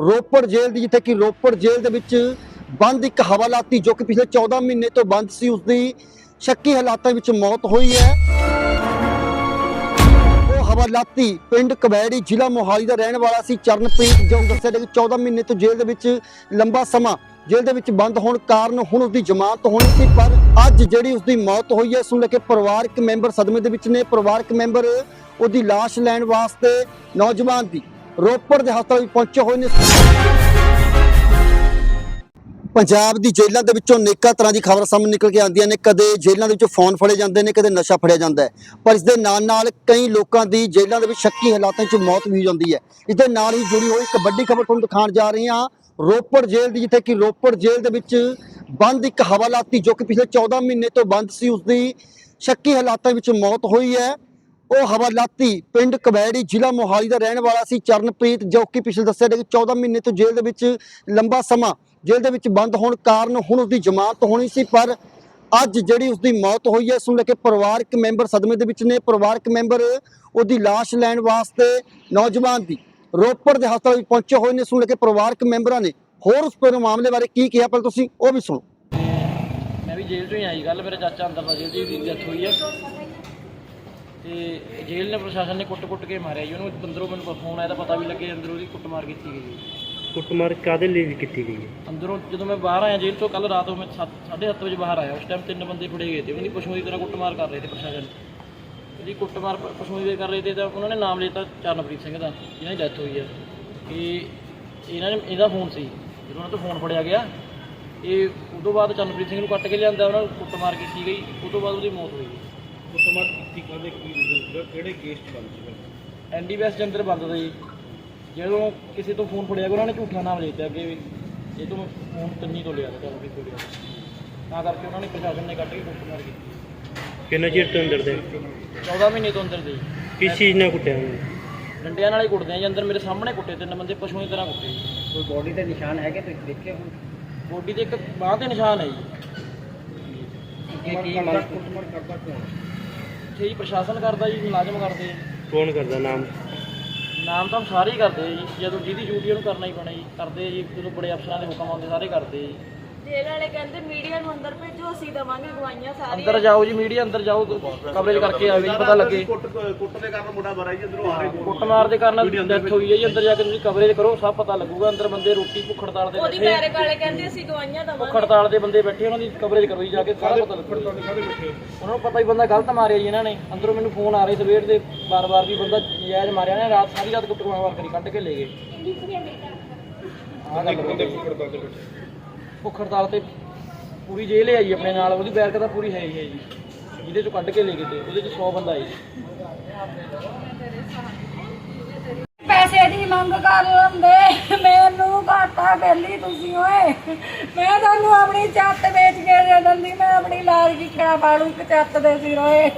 ਰੋਪੜ ਜੇਲ੍ਹ ਦੀ, ਜਿੱਥੇ ਕਿ ਰੋਪੜ ਜੇਲ੍ਹ ਦੇ ਵਿੱਚ ਬੰਦ ਇੱਕ ਹਵਾਲਾਤੀ, ਜੋ ਕਿ ਪਿਛਲੇ 14 ਮਹੀਨੇ ਤੋਂ ਬੰਦ ਸੀ ਉਸ ਦੀ ਸ਼ੱਕੀ ਹਾਲਾਤਾਂ ਵਿੱਚ ਮੌਤ ਹੋਈ ਹੈ। ਉਹ ਹਵਾਲਾਤੀ ਪਿੰਡ ਕਬੈੜੀ ਜ਼ਿਲ੍ਹਾ ਮੋਹਾਲੀ ਦਾ ਰਹਿਣ ਵਾਲਾ ਸੀ, ਚਰਨਪ੍ਰੀਤ ਜੋ ਦੱਸਿਆ ਗਿਆ ਕਿ 14 ਮਹੀਨੇ ਤੋਂ ਜੇਲ੍ਹ ਦੇ ਵਿੱਚ ਲੰਬਾ ਸਮਾਂ ਜੇਲ੍ਹ ਦੇ ਵਿੱਚ ਬੰਦ ਹੋਣ ਕਾਰਨ ਹੁਣ ਉਸ ਦੀ ਜ਼ਮਾਨਤ ਹੋਣੀ ਸੀ, ਪਰ ਅੱਜ ਜਿਹੜੀ ਉਸ ਦੀ ਮੌਤ ਹੋਈ ਹੈ, ਇਸ ਨੂੰ ਲੈ ਕੇ ਪਰਿਵਾਰਕ ਮੈਂਬਰ ਸਦਮੇ ਦੇ ਵਿੱਚ ਨੇ। ਪਰਿਵਾਰਕ ਮੈਂਬਰ ਉਹਦੀ ਲਾਸ਼ ਲੈਣ ਵਾਸਤੇ ਨੌਜਵਾਨ ਦੀ ਰੋਪੜ ਦੇ ਹਸਪਤਾਲ ਵਿੱਚ ਪਹੁੰਚੇ ਹੋਏ ਨੇ। ਪੰਜਾਬ ਦੀ ਜੇਲ੍ਹਾਂ ਦੇ ਵਿੱਚੋਂ ਨੇਕਾਂ ਤਰ੍ਹਾਂ ਦੀ ਖਬਰਾਂ ਸਾਹਮਣੇ ਨਿਕਲ ਕੇ ਆਉਂਦੀਆਂ ਨੇ। ਕਦੇ ਜੇਲ੍ਹਾਂ ਦੇ ਵਿੱਚੋਂ ਫੋਨ ਫੜੇ ਜਾਂਦੇ ਨੇ, ਕਦੇ ਨਸ਼ਾ ਫੜਿਆ ਜਾਂਦਾ ਹੈ। ਪਰ ਇਸ ਦੇ ਨਾਲ ਨਾਲ ਕਈ ਲੋਕਾਂ ਦੀ ਜੇਲ੍ਹਾਂ ਦੇ ਵਿੱਚ ਸ਼ੱਕੀ ਹਾਲਾਤਾਂ 'ਚ ਮੌਤ ਵੀ ਹੋ ਜਾਂਦੀ ਹੈ। ਇਸ ਦੇ ਨਾਲ ਹੀ ਜੁੜੀ ਹੋਈ ਇੱਕ ਵੱਡੀ ਖਬਰ ਤੁਹਾਨੂੰ ਦਿਖਾਉਣ ਜਾ ਰਹੇ ਹਾਂ। ਰੋਪੜ ਜੇਲ੍ਹ ਦੀ, ਜਿੱਥੇ ਕਿ ਰੋਪੜ ਜੇਲ੍ਹ ਦੇ ਵਿੱਚ ਬੰਦ ਇੱਕ ਹਵਾਲਾਤੀ ਜੋ ਕਿ ਪਿਛਲੇ 14 ਮਹੀਨੇ ਤੋਂ ਬੰਦ ਸੀ ਉਸ ਦੀ ਸ਼ੱਕੀ ਹਾਲਾਤਾਂ ਵਿੱਚ ਮੌਤ ਹੋਈ ਹੈ। ਉਹ ਹਵਾਲਾਤੀ ਪਿੰਡ ਕਬੈੜੀ ਜ਼ਿਲ੍ਹਾ ਮੋਹਾਲੀ ਦਾ ਰਹਿਣ ਵਾਲਾ ਸੀ ਚਰਨਪ੍ਰੀਤ, ਜੋ ਕਿ ਪਿਛਲੇ ਦੱਸਿਆ ਗਿਆ ਕਿ 14 ਮਹੀਨੇ ਤੋਂ ਜੇਲ੍ਹ ਦੇ ਵਿੱਚ ਲੰਬਾ ਸਮਾਂ, ਜੇਲ੍ਹ ਦੇ ਵਿੱਚ ਬੰਦ ਹੋਣ ਕਾਰਨ ਹੁਣ ਉਸ ਜ਼ਮਾਨਤ ਹੋਣੀ ਸੀ, ਪਰ ਅੱਜ ਜਿਹੜੀ ਉਸ ਮੌਤ ਹੋਈ ਹੈ, ਇਸ ਨੂੰ ਲੈ ਕੇ ਪਰਿਵਾਰਕ ਮੈਂਬਰ ਸਦਮੇ ਦੇ ਵਿੱਚ ਨੇ। ਪਰਿਵਾਰਕ ਮੈਂਬਰ ਉਹਦੀ ਲਾਸ਼ ਲੈਣ ਵਾਸਤੇ ਨੌਜਵਾਨ ਦੀ ਰੋਪੜ ਦੇ ਹਸਪਤਾਲ ਵਿੱਚ ਪਹੁੰਚੇ ਹੋਏ ਨੇ। ਇਸ ਲੈ ਕੇ ਪਰਿਵਾਰਕ ਮੈਂਬਰਾਂ ਨੇ ਹੋਰ ਉਸ ਪੂਰੇ ਮਾਮਲੇ ਬਾਰੇ ਕੀ ਕਿਹਾ, ਪਰ ਤੁਸੀਂ ਉਹ ਵੀ ਸੁਣੋ। ਮੈਂ ਵੀ ਜੇਲ੍ਹ ਤੋਂ ਹੀ ਆਈ। ਗੱਲ ਮੇਰਾ ਚਾਚਾ ਅੰਦਰ ਦਾ ਜੇਲ੍ਹ ਦੀ ਡੈਥ ਹੋਈ ਹੈ। ਤੇ ਜੇਲ੍ਹ ਨੇ ਪ੍ਰਸ਼ਾਸਨ ਨੇ ਕੁੱਟ-ਕੁੱਟ ਕੇ ਮਾਰਿਆ ਜੀ। ਉਹਨੂੰ ਅੰਦਰੋਂ ਮੈਨੂੰ ਫੋਨ ਆਇਆ ਤਾਂ ਪਤਾ ਵੀ ਲੱਗੇ ਅੰਦਰੋਂ ਉਹਦੀ ਕੁੱਟਮਾਰ ਕੀਤੀ ਗਈ ਜੀ। ਕੁੱਟਮਾਰ ਕਾਦੇ ਲਈ ਕੀਤੀ ਗਈ ਹੈ? ਅੰਦਰੋਂ ਜਦੋਂ ਮੈਂ ਬਾਹਰ ਆਇਆ ਜੇਲ੍ਹ ਤੋਂ ਕੱਲ ਰਾਤ ਨੂੰ ਮੈਂ 7:30 ਵਜੇ ਬਾਹਰ ਆਇਆ। ਉਸ ਟਾਈਮ ਤਿੰਨ ਬੰਦੇ ਫੜੇ ਗਏ ਤੇ ਉਹਦੀ ਪਸ਼ੂਆਂ ਦੀ ਤਰ੍ਹਾਂ ਕੁੱਟਮਾਰ ਕਰ ਰਹੇ ਤੇ ਪ੍ਰਸ਼ਾਸਨ। ਜਿਹੜੀ ਕੁੱਟਮਾਰ ਪ- ਪਸ਼ੂਆਂ ਦੀ ਕਰ ਰਹੇ ਤੇ ਤਾਂ ਉਹਨਾਂ ਨੇ ਨਾਮ ਲਿੱਤਾ ਚਰਨਪ੍ਰੀਤ ਸਿੰਘ ਦਾ ਜਿਹਨਾਂ ਦੀ ਡੈਥ ਹੋਈ ਹੈ ਕਿ ਇਹਨਾਂ ਨੇ ਇਹਦਾ ਫੋਨ ਸੀ। ਜਦੋਂ ਉਹਨਾਂ ਤੋਂ ਫੋਨ ਫੜਿਆ ਗਿਆ ਇਹ ਉਦੋਂ ਬਾਅਦ ਚਰਨਪ੍ਰੀਤ ਸਿੰਘ ਨੂੰ ਕੱਟ ਕੇ ਲਿਆਂਦਾ ਉਹਨਾਂ ਨੂੰ ਕੁੱਟਮਾਰ ਕੀਤੀ ਗਈ। ਉਦੋਂ ਬਾਅਦ ਉਹਦੀ ਮੌਤ ਹੋਈ। ਕੁੱਟਮਾਰ ਕੀਤੀ ਕਾਦੇ ਕੀ ਰੀਜ਼ਨ ਕਿਹੜੇ ਕੇਸ ਚ ਬੰਦ ਸੀ ਐਨਡੀਵੈਸ ਦੇ ਅੰਦਰ ਬੰਦ ਦਾ ਜੀ ਜਦੋਂ ਕਿਸੇ ਤੋਂ ਫੋਨ ਫੜਿਆ ਗਿਆ ਉਹਨਾਂ ਨੇ ਝੂਠਾ ਨਾਮ ਲੈ ਦਿੱਤਾ ਅੱਗੇ ਵੀ। ਇਹ ਤੋਂ ਫੋਨ ਤੰਨੀ ਤੋਂ ਲਿਆ ਤਾਂ ਵੀ ਤੋਂ ਲਿਆ ਤਾਂ ਕਰਕੇ ਉਹਨਾਂ ਨੇ ਪ੍ਰਸ਼ਾਸਨ ਨੇ ਕੱਢ ਕੇ ਕੁੱਟਮਾਰ ਕੀਤੀ। ਕਿੰਨਾ ਚਿਰ ਤੋਂ ਅੰਦਰ ਦੇ? 14 ਮਹੀਨੇ ਤੋਂ ਅੰਦਰ ਦੇ। ਜੀ। ਕਿਸ ਚੀਜ਼ ਨਾਲ ਕੁੱਟਿਆ ਉਹਨੂੰ? ਡੰਡਿਆਂ ਨਾਲ ਹੀ ਕੁੱਟਦੇ ਆ ਜੀ ਅੰਦਰ ਮੇਰੇ ਸਾਹਮਣੇ ਕੁੱਟੇ ਤਿੰਨ ਬੰਦੇ ਪਸ਼ੂਆਂ ਦੀ ਤਰ੍ਹਾਂ ਕੁੱਟੇ ਜੀ। ਕੋਈ ਬੋਡੀ ਤੇ ਨਿਸ਼ਾਨ ਹੈਗੇ ਤੁਸੀਂ ਦੇਖੇ ਹੁਣ? ਬੋਡੀ ਤੇ ਇੱਕ ਬਾਂਹ ਤੇ ਨਿਸ਼ਾਨ ਹੈ ਜੀ। ਕੀ ਕੀ ਮੰਗ ਇੱਥੇ ਜੀ ਪ੍ਰਸ਼ਾਸਨ ਕਰਦਾ ਜੀ ਮੁਲਾਜ਼ਮ ਕਰਦੇ ਆ। ਜੀ। ਕੌਣ ਕਰਦਾ ਨਾਮ? ਨਾਮ ਤਾਂ ਸਾਰੇ ਹੀ ਕਰਦੇ ਆ ਜੀ। ਜਦੋਂ ਜਿਹਦੀ ਡਿਊਟੀ ਉਹਨੂੰ ਕਰਨਾ ਹੀ ਪੈਣਾ ਜੀ। ਕਰਦੇ ਆ ਜੀ ਜਦੋਂ ਬੜੇ ਅਫਸਰਾਂ ਦੇ ਹੁਕਮ ਆਉਂਦੇ ਸਾਰੇ ਕਰਦੇ ਆ ਜੀ। ਜੇਲ੍ਹ ਵਾਲੇ ਕਹਿੰਦੇ ਮੀਡੀਆ ਨੂੰ ਅੰਦਰ ਭੇਜੋ ਅਸੀਂ ਦਵਾਂਗੇ ਗਵਾਈਆਂ ਸਾਰੀਆਂ। ਅੰਦਰ ਜਾਓ ਜੀ ਮੀਡੀਆ ਅੰਦਰ ਜਾਓ ਕਵਰੇਜ ਕਰਕੇ ਆਵੇ ਜੀ ਪਤਾ ਲੱਗੇ। ਕੁੱਟ ਕੁੱਟ ਦੇ ਕਾਰਨ ਮੁੰਡਾ ਮਰਿਆ ਜੀ ਅੰਦਰੋਂ ਆ ਰਹੇ ਕੁੱਟਮਾਰ ਦੇ ਕਾਰਨ ਡੈਥ ਹੋਈ ਹੈ ਜੀ ਅੰਦਰ ਜਾ ਕੇ ਤੁਸੀਂ ਕਵਰੇਜ ਕਰੋ ਸਭ ਪਤਾ ਲੱਗੂਗਾ ਅੰਦਰ ਬੰਦੇ ਰੋਟੀ ਭੁੱਖ ਹੜਤਾਲ ਤੇ ਉਹਦੀ ਬੈਠੇ ਆ। ਬੈਰਕ ਵਾਲੇ ਕਹਿੰਦੇ ਅਸੀਂ ਗਵਾਈਆਂ ਭੁੱਖ ਦਵਾਂਗੇ ਹੜਤਾਲ ਦੇ ਬੰਦੇ ਬੈਠੇ ਉਹਨਾਂ ਦੀ ਕਵਰੇਜ ਕਰੋ ਜੀ ਜਾ ਕੇ ਸਾਰਾ ਪਤਾ ਲੱਗੂਗਾ। ਉਹਨਾਂ ਨੂੰ ਪਤਾ ਹੀ ਬੰਦਾ ਗਲਤ ਮਾਰਿਆ ਜੀ ਇਹਨਾਂ ਨੇ ਅੰਦਰੋਂ ਮੈਨੂੰ ਫੋਨ ਆ ਰਹੇ ਸਵੇਰ ਦੇ ਬਾਰ-ਬਾਰ ਵੀ ਬੰਦਾ ਨਜਾਇਜ਼ ਮਾਰਿਆ ਨੇ ਰਾਤ ਸਾਰੀ ਰਾਤ ਕੁੱਟਮਾਰ ਕਰੀ ਕੱਢ ਕੇ ਲੈ ਗਏ। ਆਹ ਗੱਲ ਭੁੱਖ ਹੜਤਾਲ ਤੇ ਪੂਰੀ ਜੇਲ੍ਹ ਹੈ ਜੀ ਆਪਣੇ ਨਾਲ ਉਹਦੀ ਬੈਰਕ ਤਾਂ ਪੂਰੀ ਹੈ ਹੀ ਹੈ ਜੀ। ਜਿਹਦੇ ਚੋਂ ਕੱਢ ਕੇ ਲੈ ਗਏ ਤੇ ਉਹਦੇ ਚ 100 ਬੰਦਾ ਹੈ ਜੀ। ਪੈਸੇ ਦੀ ਮੰਗ ਕਰ ਲੈਂਦੇ ਮੈਨੂੰ ਘਾਟਾ ਬੈਲੀ ਤੁਸੀਂ ਓਏ। ਮੈਂ ਤੁਹਾਨੂੰ ਆਪਣੀ ਛੱਤ ਵੇਚ ਕੇ ਦੇ ਦਿੰਦੀ ਮੈਂ ਆਪਣੀ ਲਾਜ ਕੀ ਕਿਆ ਪਾੜੂ ਛੱਤ ਦੇ ਸਿਰ ਓਏ।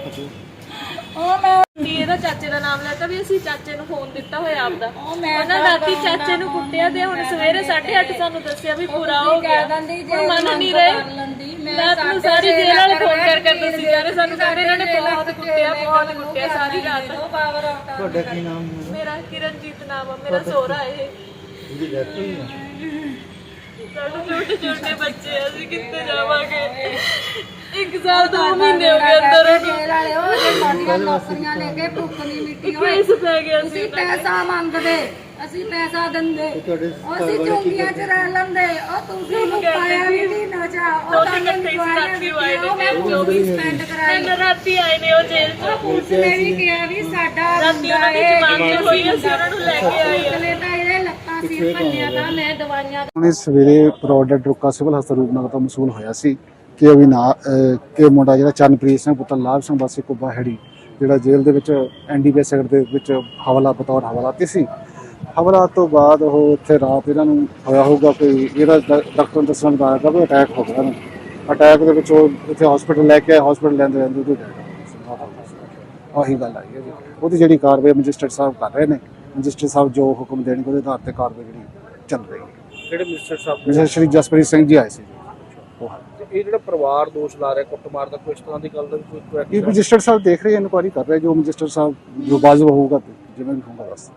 ਉਹ ਮੈਂ ਇਹਦਾ ਚਾਚੇ ਦਾ ਨਾਮ ਲੈਤਾ ਵੀ ਅਸੀਂ ਚਾਚੇ ਨੂੰ ਫੋਨ ਦਿੱਤਾ ਹੋਇਆ ਆਪਦਾ। ਉਹਨਾਂ ਰਾਤੀ ਚਾਚੇ ਨੂੰ ਕੁੱਟਿਆ ਤੇ ਹੁਣ ਸਵੇਰੇ 8:30 ਸਾਨੂੰ ਦੱਸਿਆ ਵੀ ਪੂਰਾ ਹੋ ਗਿਆ। ਜੇ ਹੁਣ ਮੰਨ ਨਹੀਂ ਰਹੇ। ਲੈਂਦੀ। ਮੈਂ ਰਾਤ ਨੂੰ ਸਾਰੀ ਜੇਲ੍ਹ ਵਾਲੇ ਫੋਨ ਕਰ ਕਰ ਦੱਸੀ ਜਾ ਰਹੇ ਸਾਨੂੰ ਕਹਿੰਦੇ ਇਹਨਾਂ ਨੇ ਬਹੁਤ ਕੁੱਟਿਆ ਬਹੁਤ ਕੁੱਟਿਆ ਸਾਰੀ ਰਾਤ। ਉਹ ਪਾਵਰ ਆਫ ਤੁਹਾਡਾ ਕੀ ਨਾਮ ਮੇਰਾ ਕਿਰਨਜੀਤ ਨਾਮ ਆ ਮੇਰਾ ਸੋਹਰਾ ਇਹ। ਸਾਡੇ ਛੋਟੇ ਛੋਟੇ ਬੱਚੇ ਅਸੀਂ ਕਿੱਥੇ ਜਾਵਾਂਗੇ? ਇੱਕ ਸਾਲ ਦੋ ਮਹੀਨੇ ਹੋ ਗਏ ਅੰਦਰ ਜੇਲ੍ਹ ਵਾਲੇ ਉਹ ਜੇ ਸਾਡੀਆਂ ਨੌਕਰੀਆਂ ਲੈ ਕੇ ਭੁੱਖ ਨਹੀਂ ਮਿੱਟੀ ਓਏ। ਕੇਸ ਪੈ ਗਿਆ ਸੀ ਅਸੀਂ ਪੈਸਾ ਮੰਗਦੇ ਅਸੀਂ ਪੈਸਾ ਦਿੰਦੇ। ਉਹ ਅਸੀਂ ਚੁੰਗੀਆਂ 'ਚ ਰਹਿ ਲੈਂਦੇ। ਉਹ ਤੁਸੀਂ ਨੂੰ ਪਾਇਆ ਵੀ ਨਹੀਂ ਨਚਾ ਉਹ ਦੋ ਤਾਂ ਤਿੰਨ ਘੰਟੇ ਮੈਨੂੰ ਰਾਤੀ ਆਏ ਨੇ। ਉਹ ਮੈਂ ਚੌਵੀ ਸਪੈਂਡ ਕਰਾਈ। ਤਿੰਨ ਰਾਤੀ ਆਏ ਨੇ ਉਹ ਜੇਲ੍ਹ ਤੋਂ ਪੁਲਿਸ ਨੇ ਵੀ ਕਿਹਾ ਵੀ ਸਾਡਾ ਰਾਤੀ ਉਹਨਾਂ ਦੀ ਜ਼ਮਾਨਤ ਹੋਈ ਅਸੀਂ ਉਹਨਾਂ ਨੂੰ ਲੈ ਕੇ ਆਏ ਆ। ਨੇ ਤਾਂ ਇਹਦੇ ਲੱਤਾਂ ਸਿਰ ਭੰਨਿਆ ਤਾਂ ਮੈਂ ਦਵਾਈਆਂ ਉਹਨੇ ਸਵੇਰੇ ਪ੍ਰੋਡਕਟ ਰੁਕਾ ਸਿਵਲ ਹਸਪਤਾਲ ਰੂਪਨਗਰ ਤੋਂ ਮਸੂਲ ਹੋਇਆ ਸੀ। ਕਿ ਅਵਿਨਾ ਕਿ ਮੁੰਡਾ ਜਿਹੜਾ ਚਰਨਪ੍ਰੀਤ ਸਿੰਘ ਪੁੱਤਰ ਲਾਭ ਸਿੰਘ ਵਾਸੀ ਕੁੱਬਾ ਹੈੜੀ ਜਿਹੜਾ ਜੇਲ੍ਹ ਦੇ ਵਿੱਚ ਐਨਡੀਪੀਐਸ ਸੈਕਟਰ ਦੇ ਵਿੱਚ ਹਵਾਲਾ ਬਤੌਰ ਹਵਾਲਾਤੀ ਸੀ। ਹਵਾਲਾ ਤੋਂ ਬਾਅਦ ਉਹ ਇੱਥੇ ਰਾਤ ਇਹਨਾਂ ਨੂੰ ਹੋਇਆ ਹੋਊਗਾ ਕੋਈ ਇਹਦਾ ਡਾਕਟਰ ਨੂੰ ਦੱਸਣ ਦਾ ਆਇਆ ਵੀ ਅਟੈਕ ਹੋ ਗਿਆ ਇਹਨੂੰ। ਅਟੈਕ ਦੇ ਵਿੱਚ ਉਹ ਇੱਥੇ ਹਸਪੀਟਲ ਲੈ ਕੇ ਹਸਪੀਟਲ ਲੈਂਦੇ ਰਹਿੰਦੇ ਸੀ। ਆਹੀ ਗੱਲ ਆਈ ਹੈ ਜੀ। ਉਹਦੀ ਜਿਹੜੀ ਕਾਰਵਾਈ ਮੈਜਿਸਟਰੇਟ ਸਾਹਿਬ ਕਰ ਰਹੇ ਨੇ ਮੈਜਿਸਟਰੇਟ ਸਾਹਿਬ ਜੋ ਹੁਕਮ ਦੇਣਗੇ ਉਹਦੇ ਆਧਾਰ ਤੇ ਕਾਰਵਾਈ ਜਿਹੜੀ ਚੱਲ ਰਹੀ ਹੈ। ਕਿਹੜੇ ਮਿਨਿਸਟਰ ਸਾਹਿਬ? ਮਿਸਟਰ ਸ਼੍ਰੀ ਜਸਪ੍ਰੀਤ ਸਿੰਘ ਜੀ ਆਏ ਸੀ ਉਹ। ਇਹ ਜਿਹੜਾ ਪਰਿਵਾਰ ਦੋਸ਼ ਲਾ ਰਿਹਾ ਕੁੱਟਮਾਰ ਦਾ ਕੋਈ ਇਸ ਤਰ੍ਹਾਂ ਦੀ ਗੱਲ ਦਾ ਵੀ ਕੋਈ ਇਹ ਮੈਜਿਸਟਰ ਸਾਹਿਬ ਦੇਖ ਰਹੇ ਇਨਕੁਆਰੀ ਕਰ ਰਹੇ ਜੋ ਮੈਜਿਸਟਰ ਸਾਹਿਬ ਜੋ ਬਾਜ਼ਬ ਹੋਊਗਾ ਜਿਵੇਂ ਵੀ ਹੋਊਗਾ ਬਸ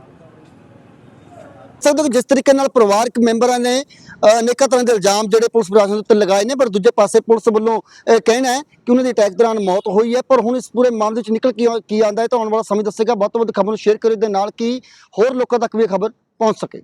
ਸਕਦੇ ਹੋ ਜਿਸ ਤਰੀਕੇ ਨਾਲ ਪਰਿਵਾਰਕ ਮੈਂਬਰਾਂ ਨੇ ਅਨੇਕਾਂ ਤਰ੍ਹਾਂ ਦੇ ਇਲਜ਼ਾਮ ਜਿਹੜੇ ਪੁਲਿਸ ਪ੍ਰਸ਼ਾਸਨ ਉੱਤੇ ਲਗਾਏ ਨੇ ਪਰ ਦੂਜੇ ਪਾਸੇ ਪੁਲਿਸ ਵੱਲੋਂ ਇਹ ਕਹਿਣਾ ਹੈ ਕਿ ਉਹਨਾਂ ਦੀ ਅਟੈਕ ਦੌਰਾਨ ਮੌਤ ਹੋਈ ਹੈ ਪਰ ਹੁਣ ਇਸ ਪੂਰੇ ਮਾਮਲੇ ਵਿੱਚ ਨਿਕਲ ਕੀ ਕੀ ਆਉਂਦਾ ਹੈ ਤਾਂ ਆਉਣ ਵਾਲਾ ਸਮੇਂ ਦੱਸੇਗਾ। ਵੱਧ ਤੋਂ ਵੱਧ ਖਬਰ ਨੂੰ ਸ਼ੇਅਰ ਕਰਿਓ ਦੇ ਨਾਲ ਕਿ ਹੋਰ ਲੋਕਾਂ ਤੱਕ ਵੀ ਇਹ ਖਬਰ ਪਹੁੰਚ ਸਕੇ।